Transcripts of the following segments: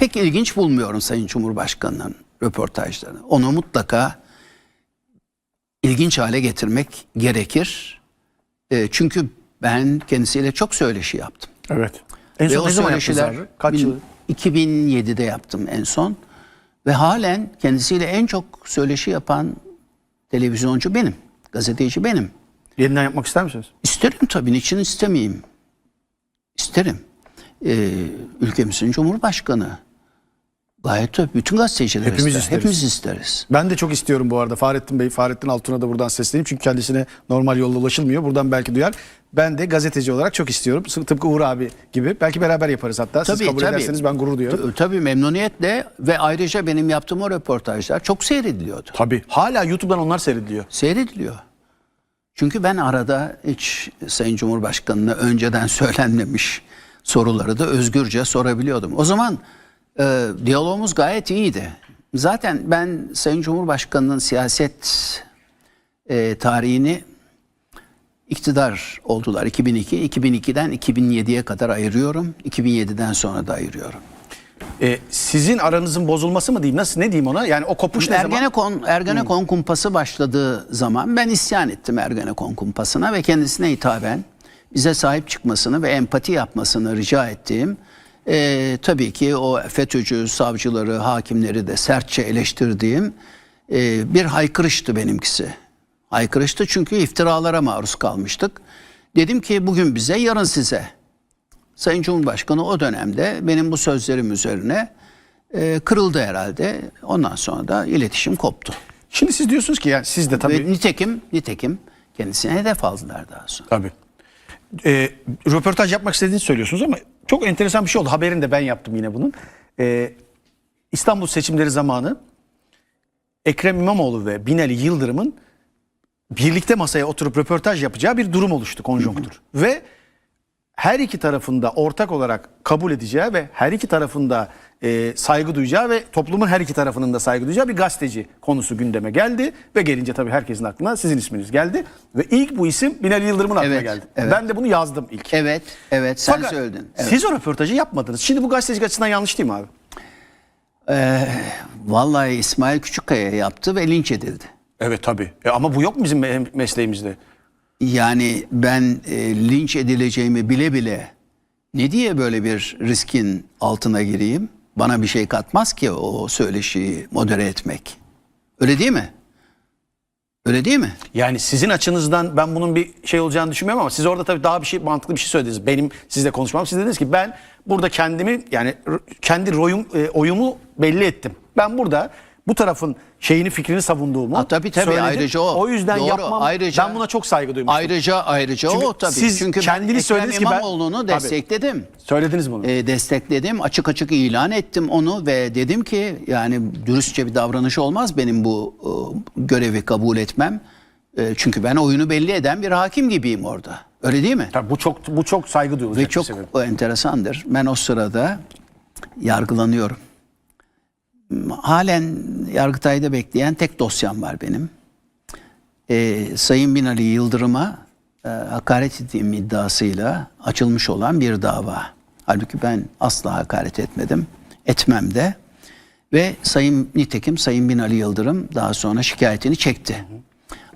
pek ilginç bulmuyorum Sayın Cumhurbaşkanı'nın röportajlarını. Onu mutlaka ilginç hale getirmek gerekir. E, çünkü ben kendisiyle çok söyleşi yaptım. Evet. En son ne zaman yaptınız abi? Kaç yıl? 2007'de yaptım en son. Ve halen kendisiyle en çok söyleşi yapan televizyoncu benim. Gazeteci benim. Yeniden yapmak ister misiniz? İsterim tabii. Niçin istemeyeyim? İsterim. Ee, ülkemizin Cumhurbaşkanı. Gayet tabii. Bütün gazeteciler Hepimiz ister. isteriz. Hepimiz isteriz. Ben de çok istiyorum bu arada Fahrettin Bey, Fahrettin Altun'a da buradan sesleneyim. Çünkü kendisine normal yolla ulaşılmıyor. Buradan belki duyar. Ben de gazeteci olarak çok istiyorum. Tıpkı Uğur abi gibi. Belki beraber yaparız hatta. Siz Tabii, kabul tabii. ederseniz ben gurur duyuyorum. T- Tabii memnuniyetle ve ayrıca benim yaptığım o röportajlar çok seyrediliyordu. Tabii. Hala YouTube'dan onlar seyrediliyor. Seyrediliyor. Çünkü ben arada hiç Sayın Cumhurbaşkanı'na önceden söylenmemiş soruları da özgürce sorabiliyordum. O zaman e, diyalogumuz gayet iyiydi. Zaten ben Sayın Cumhurbaşkanı'nın siyaset e, tarihini iktidar oldular 2002. 2002'den 2007'ye kadar ayırıyorum. 2007'den sonra da ayırıyorum. Ee, sizin aranızın bozulması mı diyeyim? Nasıl ne diyeyim ona? Yani o kopuş ne zaman? Ergenekon, Ergenekon kumpası başladığı zaman ben isyan ettim Ergenekon kumpasına ve kendisine hitaben bize sahip çıkmasını ve empati yapmasını rica ettiğim eee, tabii ki o FETÖ'cü savcıları, hakimleri de sertçe eleştirdiğim eee, bir haykırıştı benimkisi. Haykırıştı çünkü iftiralara maruz kalmıştık. Dedim ki bugün bize, yarın size. Sayın Cumhurbaşkanı o dönemde benim bu sözlerim üzerine e, kırıldı herhalde. Ondan sonra da iletişim koptu. Şimdi siz diyorsunuz ki yani siz de tabii. Ve nitekim, nitekim kendisine hedef aldılar daha sonra. Tabii. Ee, röportaj yapmak istediğinizi söylüyorsunuz ama çok enteresan bir şey oldu. Haberini de ben yaptım yine bunun. Ee, İstanbul seçimleri zamanı Ekrem İmamoğlu ve Binali Yıldırım'ın birlikte masaya oturup röportaj yapacağı bir durum oluştu konjonktür. ve her iki tarafında ortak olarak kabul edeceği ve her iki tarafında e, saygı duyacağı ve toplumun her iki tarafının da saygı duyacağı bir gazeteci konusu gündeme geldi. Ve gelince tabii herkesin aklına sizin isminiz geldi. Ve ilk bu isim Binali Yıldırım'ın aklına Evet, geldi. evet. Ben de bunu yazdım ilk. Evet, evet sen Fakat söyledin. Evet. Siz o röportajı yapmadınız. Şimdi bu gazetecilik açısından yanlış değil mi abi? Vallahi İsmail Küçükkaya yaptı ve linç edildi. Evet tabii. E, ama bu yok mu bizim me- mesleğimizde? Yani ben e, linç edileceğimi bile bile ne diye böyle bir riskin altına gireyim? Bana bir şey katmaz ki o söyleşiyi modere etmek. Öyle değil mi? Öyle değil mi? Yani sizin açınızdan ben bunun bir şey olacağını düşünmüyorum ama siz orada tabii daha bir şey mantıklı bir şey söylediniz. Benim sizle konuşmam. Siz dediniz ki ben burada kendimi yani kendi royum, e, oyumu belli ettim. Ben burada bu tarafın şeyini fikrini savunduğumu Ha, tabii tabii söyledim. ayrıca o. O yüzden Doğru. yapmam. Ayrıca- ben buna çok saygı duymuştum. Ayrıca ayrıca Çünkü o tabii. siz Çünkü kendiniz ben söylediniz ki ben- İmamoğlu'nu Tabii. destekledim. Söylediniz bunu? E, destekledim. Açık açık ilan ettim onu ve dedim ki yani dürüstçe bir davranış olmaz benim bu e, görevi kabul etmem. E, çünkü ben oyunu belli eden bir hakim gibiyim orada. Öyle değil mi? Tabii bu çok bu çok saygı duyulacak Ve bir çok enteresandır. Ben o sırada yargılanıyorum. Halen Yargıtay'da bekleyen tek dosyam var benim. Ee, Sayın Binali Yıldırım'a e, hakaret ettiğim iddiasıyla açılmış olan bir dava. Halbuki ben asla hakaret etmedim. Etmem de. Ve Sayın nitekim Sayın Binali Yıldırım daha sonra şikayetini çekti.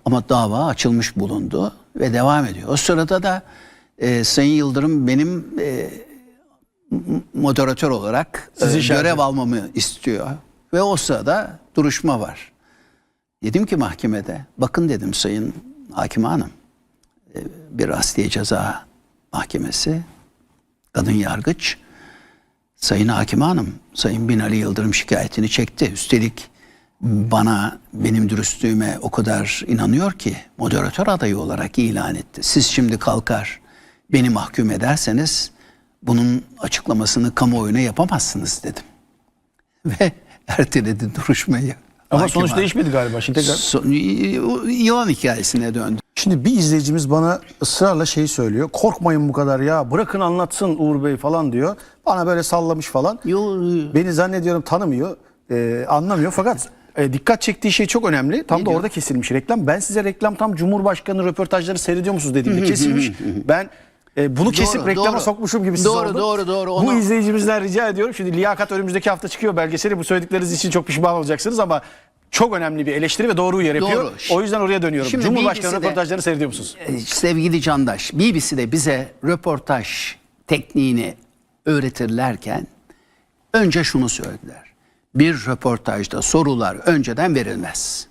Ama dava açılmış bulundu ve devam ediyor. O sırada da e, Sayın Yıldırım benim e, moderatör olarak e, Sizi şerh görev almamı istiyor. Ve o sırada duruşma var. Dedim ki mahkemede, bakın dedim Sayın Hakim Hanım, e, bir asliye ceza mahkemesi, kadın yargıç, Sayın Hakim Hanım, Sayın Binali Yıldırım şikayetini çekti. Üstelik bana, benim dürüstlüğüme o kadar inanıyor ki moderatör adayı olarak ilan etti. Siz şimdi kalkar beni mahkum ederseniz bunun açıklamasını kamuoyuna yapamazsınız dedim. Ve erteledi duruşmayı. Ama Hakim sonuç hanım. değişmedi galiba. Şimdi tekrar Son, yılan hikayesine döndü. Şimdi bir izleyicimiz bana ısrarla şeyi söylüyor. Korkmayın bu kadar ya. Bırakın anlatsın Uğur Bey falan diyor. Bana böyle sallamış falan. Yo, Beni zannediyorum tanımıyor. e, anlamıyor fakat e, dikkat çektiği şey çok önemli. Tam da diyor? orada kesilmiş reklam. Ben size reklam tam Cumhurbaşkanı röportajları seyrediyor musunuz dediğimde kesilmiş. ben E, bunu kesip Doğru, reklama doğru. sokmuşum gibi siz Doğru, oldu. doğru, doğru. Bu Onu- izleyicimizden rica ediyorum. Şimdi liyakat önümüzdeki hafta çıkıyor belgeseli. Bu söyledikleriniz için çok pişman olacaksınız ama çok önemli bir eleştiri ve doğru uyarı yapıyor. Doğru. O yüzden oraya dönüyorum. Şimdi Cumhurbaşkanı BBC'de röportajlarını seyrediyor musunuz? Ee, sevgili Candaş, BBC'de bize röportaj tekniğini öğretirlerken önce şunu söylediler. Bir röportajda sorular önceden verilmez.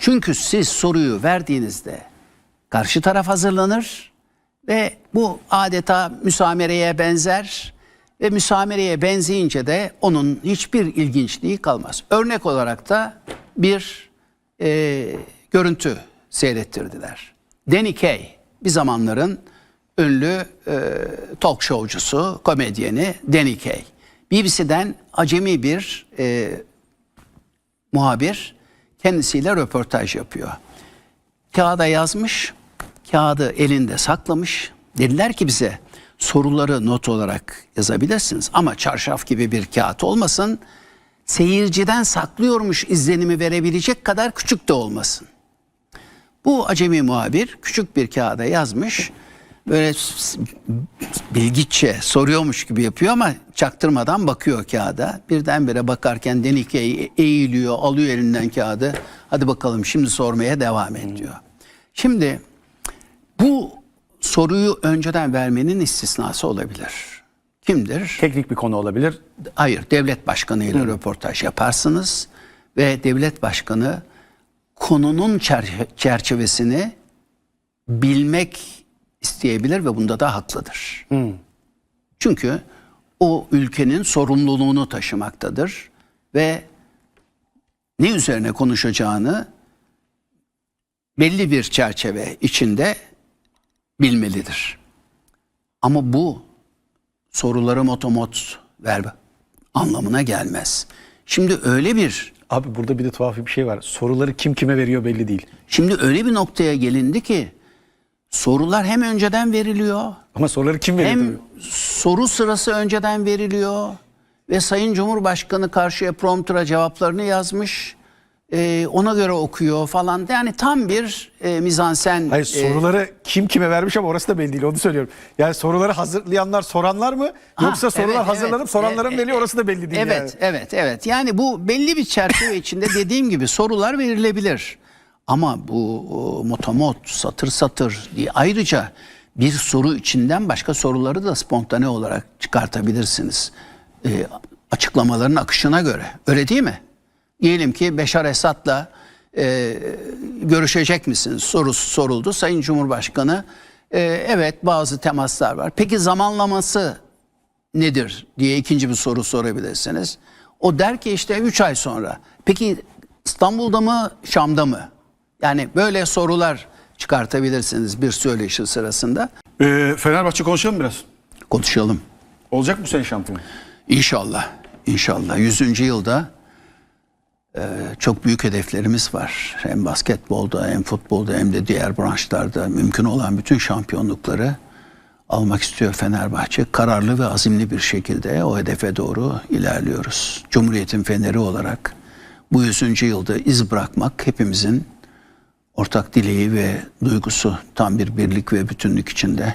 Çünkü siz soruyu verdiğinizde karşı taraf hazırlanır ve bu adeta müsamereye benzer ve müsamereye benzeyince de onun hiçbir ilginçliği kalmaz. Örnek olarak da bir e, görüntü seyrettirdiler. Danny Kaye bir zamanların ünlü e, talk showcusu, komedyeni Danny Kaye. BBC'den acemi bir e, muhabir kendisiyle röportaj yapıyor. Kağıda yazmış, kağıdı elinde saklamış. Dediler ki bize soruları not olarak yazabilirsiniz ama çarşaf gibi bir kağıt olmasın. Seyirciden saklıyormuş izlenimi verebilecek kadar küçük de olmasın. Bu acemi muhabir küçük bir kağıda yazmış. Böyle bilgiçe soruyormuş gibi yapıyor ama çaktırmadan bakıyor kağıda. Birdenbire bakarken Denike eğiliyor, alıyor elinden kağıdı. Hadi bakalım şimdi sormaya devam et diyor. Şimdi bu soruyu önceden vermenin istisnası olabilir. Kimdir? Teknik bir konu olabilir. Hayır, devlet başkanı ile röportaj yaparsınız ve devlet başkanı konunun çer- çerçevesini bilmek isteyebilir ve bunda da haklıdır. Çünkü o ülkenin sorumluluğunu taşımaktadır ve ne üzerine konuşacağını belli bir çerçeve içinde bilmelidir. Ama bu soruları motomot ver anlamına gelmez. Şimdi öyle bir Abi burada bir de tuhaf bir şey var. Soruları kim kime veriyor belli değil. şimdi öyle bir noktaya gelindi ki sorular hem önceden veriliyor Ama soruları kim veriyor? hem tabii. soru sırası önceden veriliyor ve Sayın Cumhurbaşkanı karşıya promptura cevaplarını yazmış. Ee, ona göre okuyor falan. Yani tam bir e, mizansen. Hayır e, soruları kim kime vermiş ama orası da belli değil onu söylüyorum. Yani soruları hazırlayanlar soranlar mı yoksa Ha, sorular evet, hazırlanıp evet. soranların E, belli orası da belli değil Evet, yani. evet, evet. Yani bu belli bir çerçeve içinde dediğim gibi sorular verilebilir. Ama bu o, motomot, satır satır diye ayrıca bir soru içinden başka soruları da spontane olarak çıkartabilirsiniz. Ee, açıklamaların akışına göre. Öyle değil mi? Diyelim ki Beşar Esad'la e, görüşecek misiniz sorusu soruldu. Sayın Cumhurbaşkanı e, evet bazı temaslar var. Peki zamanlaması nedir diye ikinci bir soru sorabilirsiniz. O der ki işte 3 ay sonra. Peki İstanbul'da mı Şam'da mı? Yani böyle sorular çıkartabilirsiniz bir söyleşi sırasında. Ee, Fenerbahçe konuşalım biraz. Konuşalım. Olacak mı bu sene şampiyon? İnşallah. İnşallah. 100. yılda çok büyük hedeflerimiz var. Hem basketbolda hem futbolda hem de diğer branşlarda mümkün olan bütün şampiyonlukları almak istiyor Fenerbahçe. Kararlı ve azimli bir şekilde o hedefe doğru ilerliyoruz. Cumhuriyetin feneri olarak bu 100. yılda iz bırakmak hepimizin ortak dileği ve duygusu tam bir birlik ve bütünlük içinde.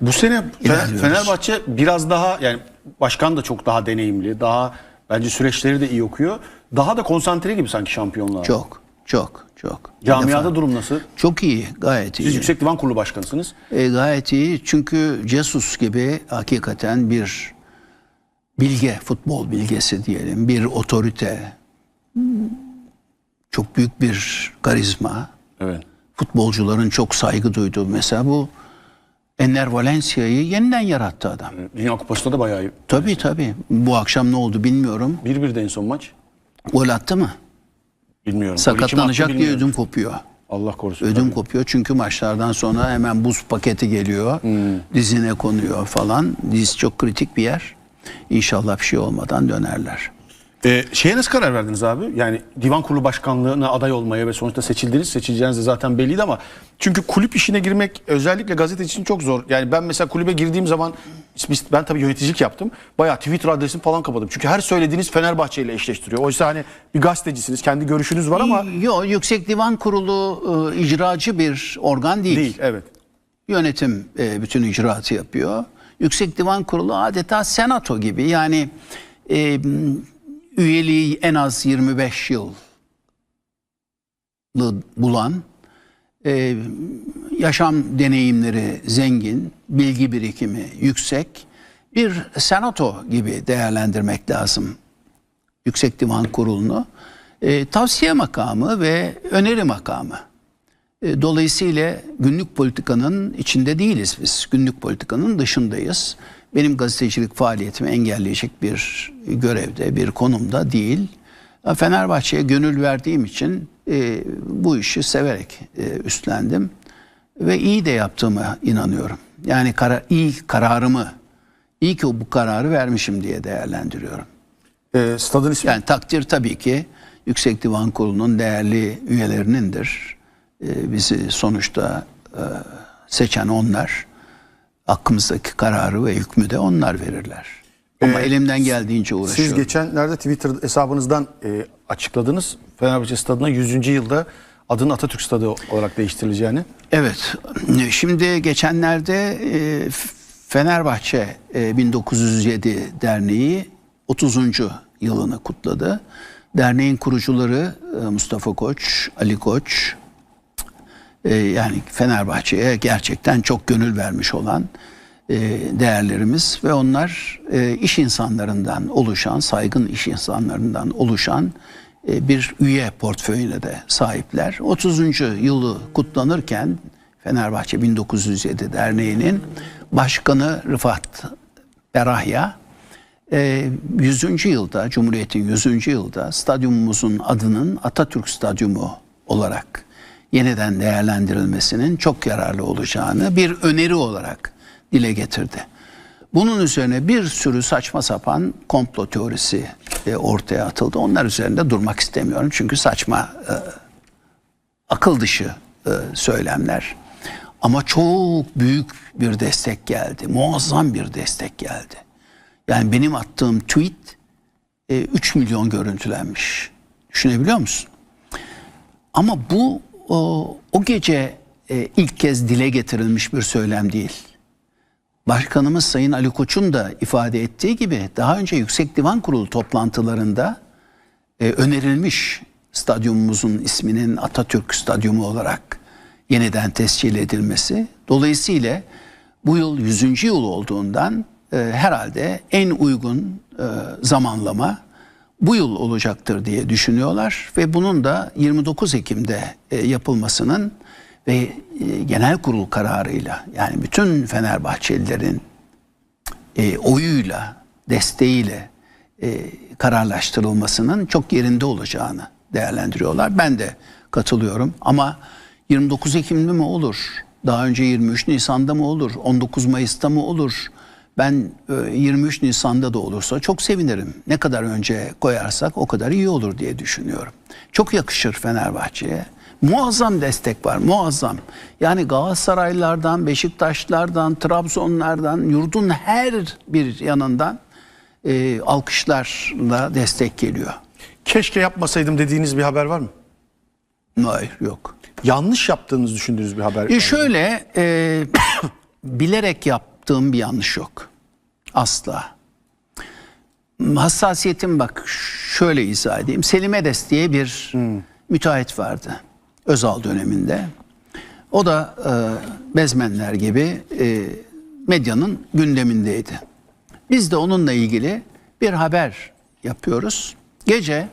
Bu sene İlerliyoruz. Fenerbahçe biraz daha yani başkan da çok daha deneyimli. Daha bence süreçleri de iyi okuyor. Daha da konsantre gibi sanki şampiyonluğa. Çok, çok, çok. Camiada defa- durum nasıl? Çok iyi, gayet iyi. Siz Yüksek Divan Kurulu Başkanısınız. E, gayet iyi çünkü Jesus gibi hakikaten bir bilge, futbol bilgesi diyelim, bir otorite, çok büyük bir karizma, Evet. futbolcuların çok saygı duyduğu mesela bu Enner Valencia'yı yeniden yarattı adam. Dünya Kupası'nda da bayağı iyi. Tabii tabii. Bu akşam ne oldu bilmiyorum. 1-1 de en son maç. Gol attı mı? Bilmiyorum. Sakatlanacak diye bilmiyorum. ödüm kopuyor. Allah korusun. Ödüm tabii. kopuyor çünkü maçlardan sonra hemen buz paketi geliyor. Dizine konuyor falan. Diz çok kritik bir yer. İnşallah bir şey olmadan dönerler. Ee, şeye nasıl karar verdiniz abi? Yani divan kurulu başkanlığına aday olmaya ve sonuçta seçildiniz. Seçileceğiniz de zaten belliydi ama çünkü kulüp işine girmek özellikle gazete için çok zor. Yani ben mesela kulübe girdiğim zaman ben tabii yöneticilik yaptım. Bayağı Twitter adresimi falan kapadım. Çünkü her söylediğiniz Fenerbahçe ile eşleştiriyor. Oysa hani bir gazetecisiniz, kendi görüşünüz var ama Yok Yüksek Divan Kurulu e, icracı bir organ değil. değil. Evet. Yönetim e, bütün icraatı yapıyor. Yüksek Divan Kurulu adeta senato gibi. Yani e, üyeliği en az 25 yıl bulan, e, yaşam deneyimleri zengin, bilgi birikimi yüksek bir senato gibi değerlendirmek lazım Yüksek Divan Kurulu'nu. E, tavsiye makamı ve öneri makamı. E, Dolayısıyla günlük politikanın içinde değiliz biz. Günlük politikanın dışındayız. Benim gazetecilik faaliyetimi engelleyecek bir görevde, bir konumda değil. E, Fenerbahçe'ye gönül verdiğim için e, bu işi severek e, üstlendim. Ve iyi de yaptığıma inanıyorum. Yani kara, iyi kararımı, iyi ki bu kararı vermişim diye değerlendiriyorum. E, stadın ismi Yani takdir tabii ki Yüksek Divan Kurulu'nun değerli üyelerinindir. Ee, bizi sonuçta e, seçen onlar. Hakkımızdaki kararı ve hükmü de onlar verirler. Ama Ee, elimden geldiğince Siz uğraşıyorum. geçenlerde Twitter hesabınızdan e, açıkladınız. Fenerbahçe stadına 100. yılda adının Atatürk Stadı olarak değiştirileceğini. Evet. Şimdi geçenlerde e, Fenerbahçe e, 1907 Derneği 30. yılını kutladı. Derneğin kurucuları e, Mustafa Koç, Ali Koç, e, yani Fenerbahçe'ye gerçekten çok gönül vermiş olan e, değerlerimiz ve onlar e, iş insanlarından oluşan, saygın iş insanlarından oluşan e, bir üye portföyüne de sahipler. 30. yılı kutlanırken Fenerbahçe 1907 Derneği'nin başkanı Rıfat Berahya e, 100. yılda, Cumhuriyet'in 100. yılda stadyumumuzun adının Atatürk Stadyumu olarak yeniden değerlendirilmesinin çok yararlı olacağını bir öneri olarak dile getirdi. Bunun üzerine bir sürü saçma sapan komplo teorisi e, ortaya atıldı. Onlar üzerinde durmak istemiyorum çünkü saçma, e, akıl dışı e, söylemler. Ama çok büyük bir destek geldi. Muazzam bir destek geldi. Yani benim attığım tweet e, 3 milyon görüntülenmiş. Düşünebiliyor musun? Ama bu o, o gece e, ilk kez dile getirilmiş bir söylem değil. Başkanımız Sayın Ali Koç'un da ifade ettiği gibi daha önce Yüksek Divan Kurulu toplantılarında e, önerilmiş stadyumumuzun isminin Atatürk Stadyumu olarak yeniden tescil edilmesi. Dolayısıyla bu yıl 100. yıl olduğundan e, herhalde en uygun e, zamanlama bu yıl olacaktır diye düşünüyorlar ve bunun da 29 Ekim'de e, yapılmasının ve e, genel kurul kararıyla yani bütün Fenerbahçelilerin e, oyuyla, desteğiyle kararlaştırılmasının çok yerinde olacağını değerlendiriyorlar. Ben de katılıyorum ama 29 Ekim'de mi olur? Daha önce 23 Nisan'da mı olur? 19 Mayıs'ta mı olur? Ben e, 23 Nisan'da da olursa çok sevinirim. Ne kadar önce koyarsak o kadar iyi olur diye düşünüyorum. Çok yakışır Fenerbahçe'ye. Muazzam destek var, muazzam. Yani Galatasaraylılardan, Beşiktaşlardan, Trabzonlardan, yurdun her bir yanından e, alkışlarla destek geliyor. Keşke yapmasaydım dediğiniz bir haber var mı? Hayır, yok. Yanlış yaptığınızı düşündüğünüz bir haber? E şöyle, e, bilerek yaptığım bir yanlış yok. Asla. Hassasiyetim bak şöyle izah edeyim. Selim Edes diye bir müteahhit vardı. Özal döneminde. O da e, bezmenler gibi e, medyanın gündemindeydi. Biz de onunla ilgili bir haber yapıyoruz. Gece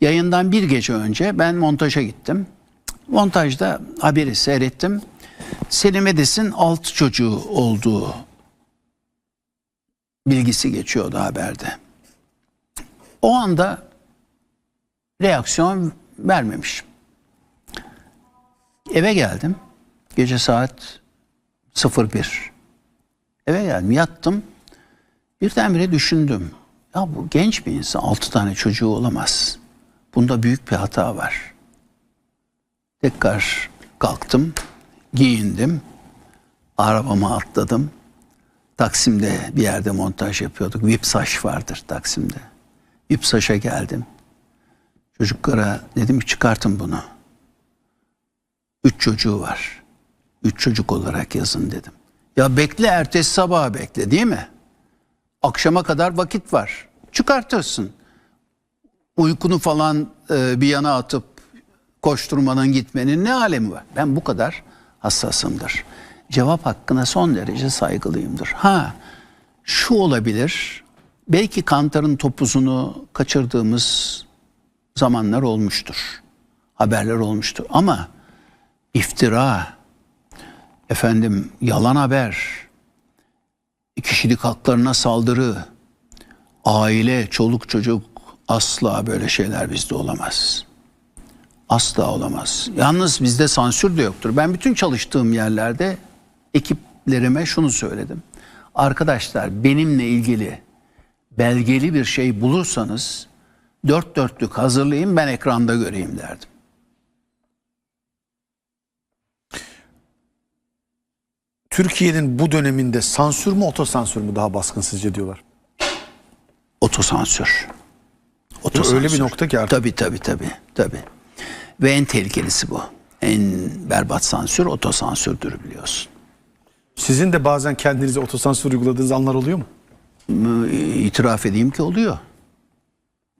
yayından bir gece önce ben montaja gittim. Montajda haberi seyrettim. Selim Edis'in altı çocuğu olduğu bilgisi geçiyordu haberde. O anda reaksiyon vermemişim. Eve geldim. Gece saat 01. Eve geldim yattım. Birdenbire düşündüm. Ya bu genç bir insan altı tane çocuğu olamaz. Bunda büyük bir hata var. Tekrar kalktım, giyindim, arabama atladım. Taksim'de bir yerde montaj yapıyorduk. Vipsaş vardır Taksim'de. Vipsaş'a geldim. Çocuklara dedim ki çıkartın bunu. Üç çocuğu var. Üç çocuk olarak yazın dedim. Ya bekle ertesi sabaha bekle değil mi? Akşama kadar vakit var. Çıkartırsın. Uykunu falan e, bir yana atıp koşturmanın gitmenin ne alemi var? Ben bu kadar hassasımdır. Cevap hakkına son derece saygılıyımdır. Ha şu olabilir. Belki kantarın topuzunu kaçırdığımız zamanlar olmuştur. Haberler olmuştur. Ama iftira, efendim yalan haber, kişilik haklarına saldırı, aile, çoluk çocuk asla böyle şeyler bizde olamaz. Asla olamaz. Yalnız bizde sansür de yoktur. Ben bütün çalıştığım yerlerde ekiplerime şunu söyledim. Arkadaşlar benimle ilgili belgeli bir şey bulursanız dört dörtlük hazırlayın ben ekranda göreyim derdim. Türkiye'nin bu döneminde sansür mü otosansür mü daha baskın sizce diyorlar. Otosansür. öyle bir nokta ki artık. Tabii tabii tabii. tabii. Ve en tehlikelisi bu. En berbat sansür otosansürdür biliyorsun. Sizin de bazen kendinize otosansür uyguladığınız anlar oluyor mu? İtiraf edeyim ki oluyor.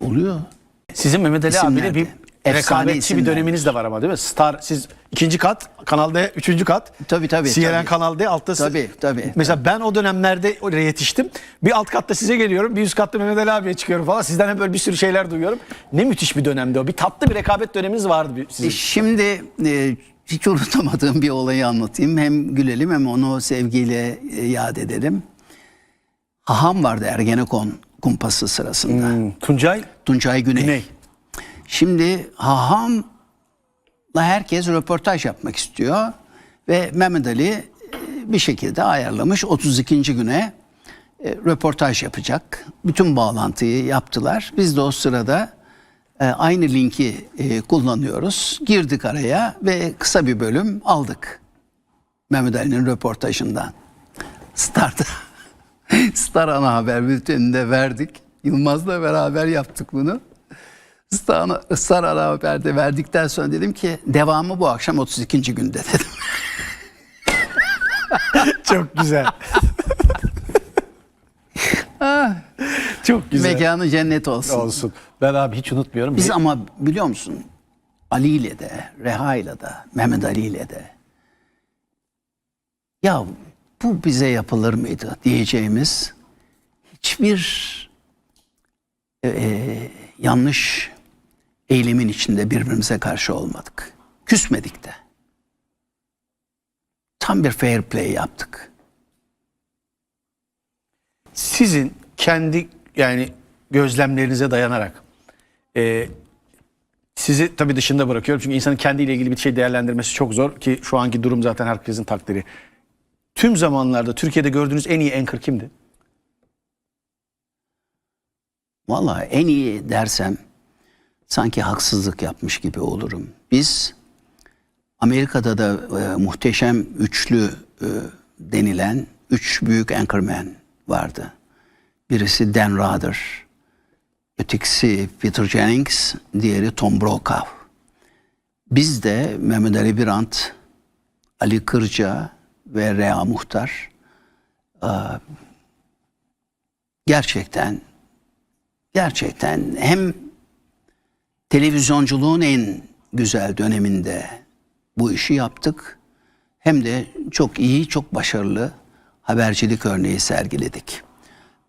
Oluyor. Sizin Mehmet Ali abiyle bir. Efsane rekabetçi bir döneminiz de var ama değil mi? Star siz ikinci kat, Kanal D üçüncü kat. Tabii, tabii, CNN tabii. Kanal D altta. Tabii, tabii, Mesela ben o dönemlerde oraya yetiştim. Bir alt katta size geliyorum. Bir üst katta Mehmet Ali abiye çıkıyorum falan. Sizden hep böyle bir sürü şeyler duyuyorum. Ne müthiş bir dönemdi o. Bir tatlı bir rekabet döneminiz vardı sizin. E, Şimdi e, hiç unutamadığım bir olayı anlatayım. Hem gülelim hem onu sevgiyle e, yad edelim. Haham vardı Ergenekon kumpası sırasında. Hmm, Tuncay Tuncay Güney. Güney. Şimdi Haham'la herkes röportaj yapmak istiyor. Ve Mehmet Ali e, bir şekilde ayarlamış 32. güne e, röportaj yapacak. Bütün bağlantıyı yaptılar. Biz de o sırada e, aynı linki kullanıyoruz. Girdik araya ve kısa bir bölüm aldık. Mehmet Ali'nin röportajından. Star'da. Star ana haber bülteninde verdik. Yılmaz'la beraber yaptık bunu. Star ana haberde verdikten sonra dedim ki devamı bu akşam 32. günde dedim. Çok güzel. Çok güzel. Mekanı cennet olsun. Olsun. Ben abi hiç unutmuyorum. Biz ama biliyor musun Ali ile de, Reha ile de, Mehmet Ali ile de ya bu bize yapılır mıydı diyeceğimiz hiçbir e, e, yanlış eylemin içinde birbirimize karşı olmadık. Küsmedik de. Tam bir fair play yaptık. sizin kendi yani gözlemlerinize dayanarak e, sizi tabii dışında bırakıyorum çünkü insanın kendiyle ilgili bir şey değerlendirmesi çok zor ki şu anki durum zaten herkesin takdiri. Tüm zamanlarda Türkiye'de gördüğünüz en iyi anchor kimdi? Vallahi en iyi dersem sanki haksızlık yapmış gibi olurum. Biz Amerika'da da e, muhteşem üçlü e, denilen üç büyük anchorman vardı. Birisi Dan Rather, ötekisi Peter Jennings, diğeri Tom Brokaw. Biz de Mehmet Ali Birant, Ali Kırca ve Rea Muhtar e, gerçekten gerçekten hem televizyonculuğun en güzel döneminde bu işi yaptık hem de çok iyi, çok başarılı habercilik örneği sergiledik.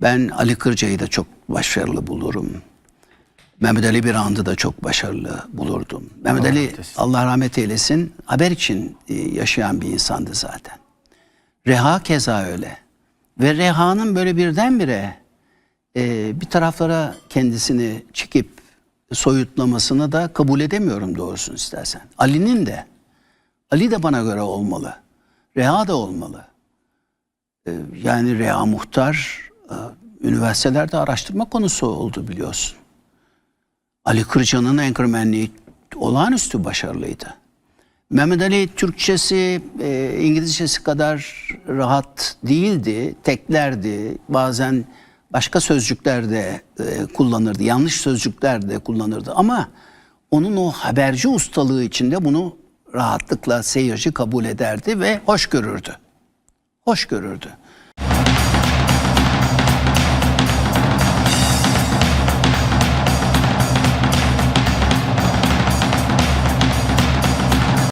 Ben Ali Kırca'yı da çok başarılı bulurum. Mehmet Ali Birand'ı da çok başarılı bulurdum. Mehmet Ali rahmet. Allah rahmet eylesin haber için e, yaşayan bir insandı zaten. Reha keza öyle. Ve Reha'nın böyle birdenbire e, bir taraflara kendisini çekip soyutlamasını da kabul edemiyorum doğrusunu istersen. Ali'nin de. Ali de bana göre olmalı. Reha da olmalı. E, yani Reha Muhtar e, üniversitelerde araştırma konusu oldu biliyorsun. Ali Kırca'nın enkırmenliği olağanüstü başarılıydı. Mehmet Ali Türkçesi e, İngilizcesi kadar rahat değildi, teklerdi. Bazen başka sözcükler de e, kullanırdı, yanlış sözcükler de kullanırdı. Ama onun o haberci ustalığı içinde bunu rahatlıkla seyirci kabul ederdi ve hoş görürdü. Hoş görürdü.